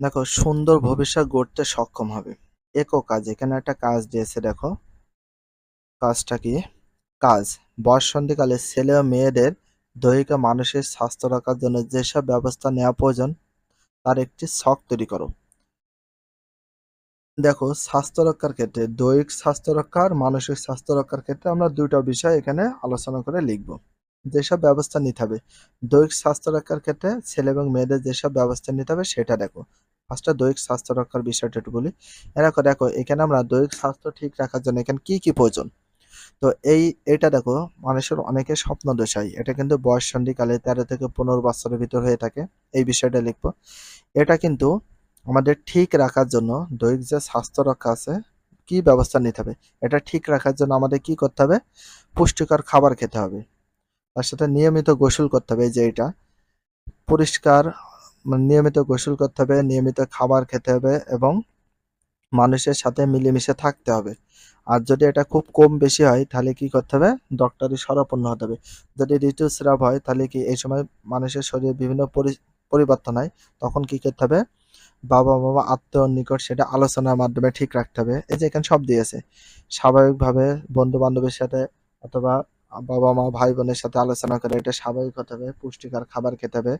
দেখো, সুন্দর ভবিষ্যৎ গড়তে সক্ষম হবে। একক কাজ, এখানে একটা কাজ দিয়েছে, দেখো। কাজটা কি? কাজ। বয়ঃসন্ধিকালে ছেলে ও মেয়েদের দৈহিক মানসিক স্বাস্থ্য রাখার জন্য যেসব ব্যবস্থা নেওয়া প্রয়োজন, তার একটি শখ তৈরি করো। দেখো, স্বাস্থ্য রক্ষার ক্ষেত্রে, দৈহিক স্বাস্থ্য রক্ষা আর মানসিক স্বাস্থ্য রক্ষার ক্ষেত্রে আমরা দুইটা বিষয় এখানে আলোচনা করে লিখব। যেসব ব্যবস্থা নিতে হবে, দৈহিক স্বাস্থ্য রক্ষার ক্ষেত্রে ছেলে এবং মেয়েদের যেসব ব্যবস্থা নিতে হবে, সেটা দেখো। ফার্স্টে দৈহিক স্বাস্থ্য রক্ষার বিষয়টা একটু বলি। এরকম দেখো এখানে আমরা দৈহিক স্বাস্থ্য ঠিক রাখার জন্য এখানে কি কি প্রয়োজন? তো এই, এটা দেখো, মানুষের অনেকে স্বপ্ন দশাই এটা কিন্তু বয়স সন্ধিকালে তেরো থেকে পনেরো বছরের ভিতর হয়ে থাকে। এই বিষয়টা লিখব। এটা কিন্তু আমাদের ঠিক রাখার জন্য দৈহিক যে স্বাস্থ্য রক্ষা আছে, কি ব্যবস্থা নিতে হবে? এটা ঠিক রাখার জন্য আমাদের কি করতে হবে? পুষ্টিকর খাবার খেতে হবে। তার সাথে নিয়মিত গোসল করতে হবে যে এটা। পরিষ্কার নিয়মিত গোসল করতে হবে, নিয়মিত খাবার খেতে হবে এবং মানুষের সাথে মিলেমিশে থাকতে হবে। আর যদি এটা খুব কম বেশি হয়, তাহলে কি করতে হবে? ডক্টরি শরণাপন্ন হতে হবে। যদি ঋতুস্রাব হয়, তাহলে কি এই সময় মানুষের শরীরে বিভিন্ন পরি- পরিবর্তন হয়? তখন কি করতে হবে? বাবা, মামা, আত্মীয়, নিকট সেটা আলোচনার মাধ্যমে ঠিক রাখতে হবে। এই যে এখানে সব দিয়েছে স্বাভাবিকভাবে বন্ধু বান্ধবের সাথে অথবা বাবা মা ভাই বোনের সাথে আলোচনা করে এটা স্বাভাবিক হতে হবে, পুষ্টিকর খাবার খেতে হবে।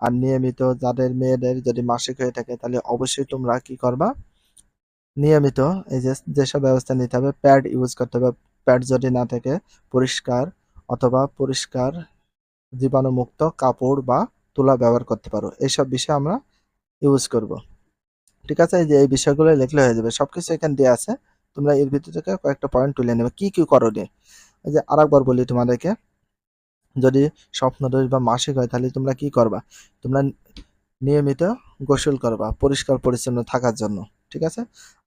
আর নিয়মিত যাদের মেয়েদের যদি মাসিক হয়ে থাকে, তাহলে অবশ্যই তোমরা কি করবা? নিয়মিত এই যে যেসব ব্যবস্থা নিতে হবে, প্যাড ইউজ করতে হবে। প্যাড যদি না থাকে, পরিষ্কার অথবা পরিষ্কার জীবাণুমুক্ত কাপড় বা তুলা ব্যবহার করতে পারো। এইসব বিষয় আমরা ইউজ করব। ঠিক আছে? এই যে এই বিষয়গুলো লিখলে হয়ে যাবে। সবকিছু এখানে দেওয়া আছে। তোমরা এর ভিতর থেকে কয়েকটা পয়েন্ট তুলে নেবে। কি কি করণীয় এই যে আরেকবার বলি তোমাদেরকে, যদি স্বপ্নদোষ বা মাসিক হয়, তাহলে তোমরা কি করবা? তোমরা নিয়মিত গোসল করবা, পরিষ্কার পরিচ্ছন্ন থাকার জন্য, ঠিক আছে?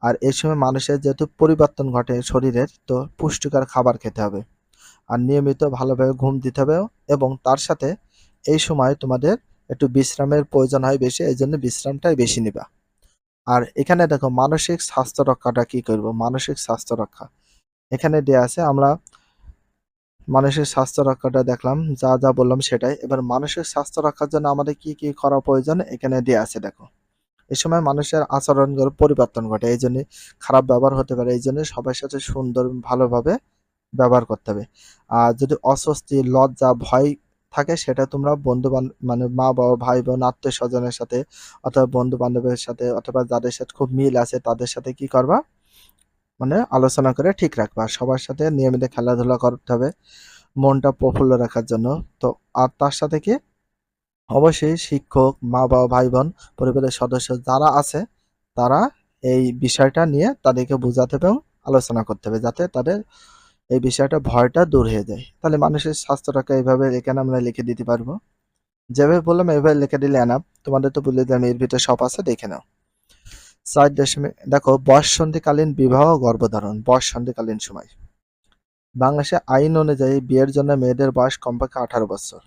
আর এই সময় মানুষের যেহেতু পরিবর্তন ঘটে শরীরের, তো পুষ্টিকর খাবার খেতে হবে। আর নিয়মিত ভালোভাবে ঘুম দিতে হবে এবং তার সাথে এই সময় তোমাদের একটু বিশ্রামের প্রয়োজন হয় বেশি, এই জন্য বিশ্রামটাই বেশি নিবা। আর এখানে দেখো মানসিক স্বাস্থ্য রক্ষাটা কি করব? মানসিক স্বাস্থ্য রক্ষা। এখানে দেয়া আছে আমরা মানসিক স্বাস্থ্য রক্ষাটা দেখলাম, যা যা বললাম সেটাই। এবার মানুষের স্বাস্থ্য রক্ষার জন্য আমাদের কি কি করা প্রয়োজন এখানে দেয়া আছে, দেখো। এই সময় মানুষের আচরণগুলো পরিবর্তন ঘটে, এই জন্য খারাপ ব্যবহার হতে পারে, এই জন্য সবার সাথে সুন্দর ভালোভাবে ব্যবহার করতে হবে। আর যদি অস্বস্তি, লজ্জা, ভয় থাকে, সেটা তোমরা বন্ধু মানে মা বাবা ভাই বোন আত্মীয় স্বজনের সাথে অথবা বন্ধু বান্ধবের সাথে অথবা যাদের সাথে খুব মিল আছে, তাদের সাথে কি করবা? মানে আলোচনা করে ঠিক রাখবা। সবার সাথে নিয়মিত খেলাধুলা করতে হবে, মনটা প্রফুল্ল রাখার জন্য। তো, আর তার সাথে কি? অবশ্যই শিক্ষক মা বাবা ভাই বোন পরিবারের সদস্য যারা আছে, তারা এই বিষয়টা নিয়ে তাদেরকে বোঝাতে হবে এবং আলোচনা করতে হবে যাতে তাদের এই বিষয়টা ভয়টা দূর হয়ে যায়। তাহলে মানুষের স্বাস্থ্যটাকে এইভাবে এখানে আমরা লিখে দিতে পারব। যেভাবে বললাম এইভাবে লিখে দিলে এনাফ তোমাদের তো বলে দিলাম এর ভিতরে সব আছে, দেখে নাও। চার দশমিক, দেখো বয়ঃসন্ধিকালীন বিবাহ গর্ভধারণ বয়ঃসন্ধিকালীন সময়। বাংলাদেশে আইন অনুযায়ী বিয়ের জন্য মেয়েদের বয়স কমপক্ষে আঠারো বছর।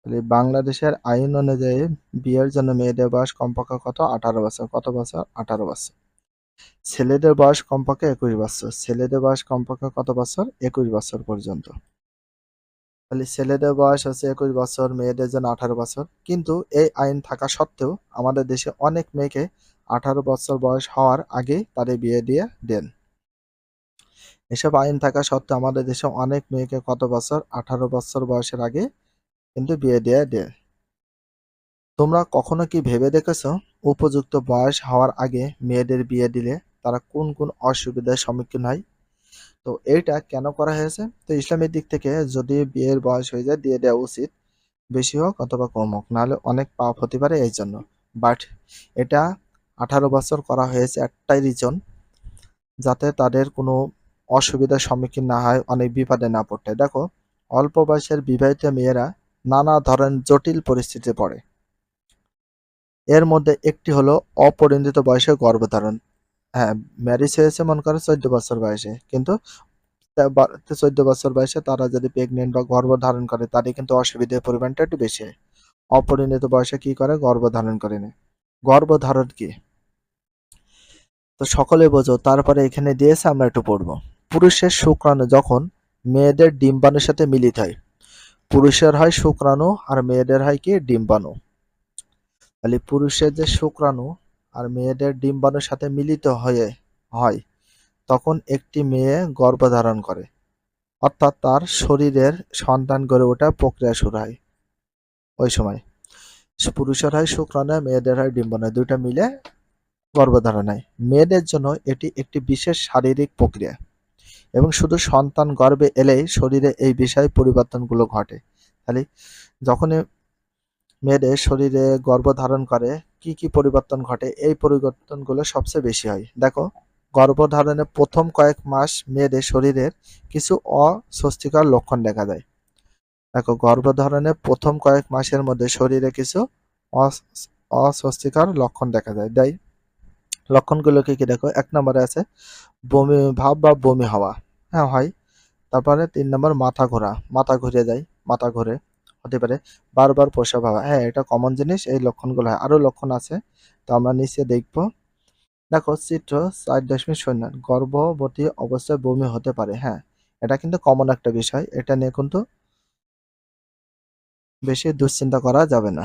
তাহলে বাংলাদেশের আইন অনুযায়ী বিয়ের জন্য মেয়েদের বয়স কমপক্ষে কত? আঠারো বছর। কত বছর? আঠারো বছর। ছেলেদের বয়স কমপক্ষে একুশ বছর। ছেলেদের বয়স কমপক্ষে কত বছর? একুশ বছর পর্যন্ত। তাহলে ছেলেদের বয়স হচ্ছে একুশ বছর, মেয়েদের জন্য আঠারো বছর। কিন্তু এই আইন থাকা সত্ত্বেও আমাদের দেশে অনেক মেয়েকে আঠারো বছর বয়স হওয়ার আগেই তাদের বিয়ে দিয়ে দেন। এসব আইন থাকা সত্ত্বেও আমাদের দেশে অনেক মেয়েকে কত বছর? আঠারো বছর বয়সের আগে কিন্তু বিয়ে দিয়ে দেয় তোমরা কখনো কি ভেবে দেখেছ, উপযুক্ত বয়স হওয়ার আগে মেয়েদের বিয়ে দিলে তারা কোন কোন অসুবিধার সম্মুখীন হয়? তো এইটা কেন করা হয়েছে? তো ইসলামের দিক থেকে যদি বিয়ের বয়স হয়ে যায়, দিয়ে দেওয়া উচিত। বেশি হোক অথবা কম হোক, নাহলে অনেক পাপ হতে পারে এই জন্য বাট এটা আঠারো বছর করা হয়েছে একটাই রিজন, যাতে তাদের কোনো অসুবিধার সম্মুখীন না হয়, অনেক বিপদে না পড়তে। দেখো, অল্প বয়সের বিবাহিত মেয়েরা নানা ধরনের জটিল পরিস্থিতিতে পড়ে। এর মধ্যে একটি হলো অপরিণত বয়সে গর্ভধারণ। হ্যাঁ ম্যারেজ হয়েছে মনে করো চোদ্দ বছর বয়সে, কিন্তু চোদ্দ বছর বয়সে তারা যদি প্রেগনেন্ট বা গর্ভধারণ করে, তাদের কিন্তু অসুবিধার পরিমাণটা একটু বেশি হয়। অপরিণত বয়সে কি করে? গর্ভধারণ করে নেয়। গর্ভধারণ কি? তো সকলে বোঝো, তারপরে এখানে দিয়েছে আমরা একটু পড়ব। পুরুষের শুক্রাণু যখন মেয়েদের ডিম্বাণুর সাথে মিলিত হয়, পুরুষের হয় শুক্রাণু আর মেয়েদের হয় কি? ডিম্বাণু। তাহলে পুরুষের যে শুক্রাণু আর মেয়েদের ডিম্বাণুর সাথে মিলিত হয়ে, হয়, তখন একটি মেয়ে গর্ভধারণ করে। অর্থাৎ তার শরীরের সন্তান গড়ে ওঠার প্রক্রিয়া শুরু হয় ওই সময়। পুরুষের হয় শুক্রাণু, মেয়েদের হয় ডিম্বাণু, দুইটা মিলে গর্ভধারণ হয় মেয়েদের জন্য এটি একটি বিশেষ শারীরিক প্রক্রিয়া এবং শুধু সন্তান গর্ভে এলেই শরীরে এই বিষয় পরিবর্তনগুলো ঘটে। তাহলে যখনই মেয়েদের শরীরে গর্ভধারণ করে, কি কি পরিবর্তন ঘটে, এই পরিবর্তনগুলো সবচেয়ে বেশি হয়। দেখো গর্ভধারণের প্রথম কয়েক মাস মেয়েদের শরীরের কিছু অস্বস্তিকর লক্ষণ দেখা যায় দেখো গর্ভধারণের প্রথম কয়েক মাসের মধ্যে শরীরে কিছু অস- অস্বস্তিকর লক্ষণ দেখা যায় তাই লক্ষণগুলো কি কি? দেখো, এক নম্বরে আছে বমি, ভাব বা বমি হওয়া। হ্যাঁ হয়। তারপরে তিন নম্বর মাথা ঘোরা। মাথা ঘুরে যায়, মাথা ঘুরে, হতে পারে। বারবার প্রসাব হওয়া হ্যাঁ এটা কমন জিনিস, এই লক্ষণগুলো হয়। আরও লক্ষণ আছে, তো আমরা নিচে দেখব। দেখো, চিত্র চার দশমিক শূন্য, গর্ভবতী অবস্থায় বমি হতে পারে। হ্যাঁ এটা কিন্তু কমন একটা বিষয়। এটা নিয়ে কিন্তু বেশি দুশ্চিন্তা করা যাবে না।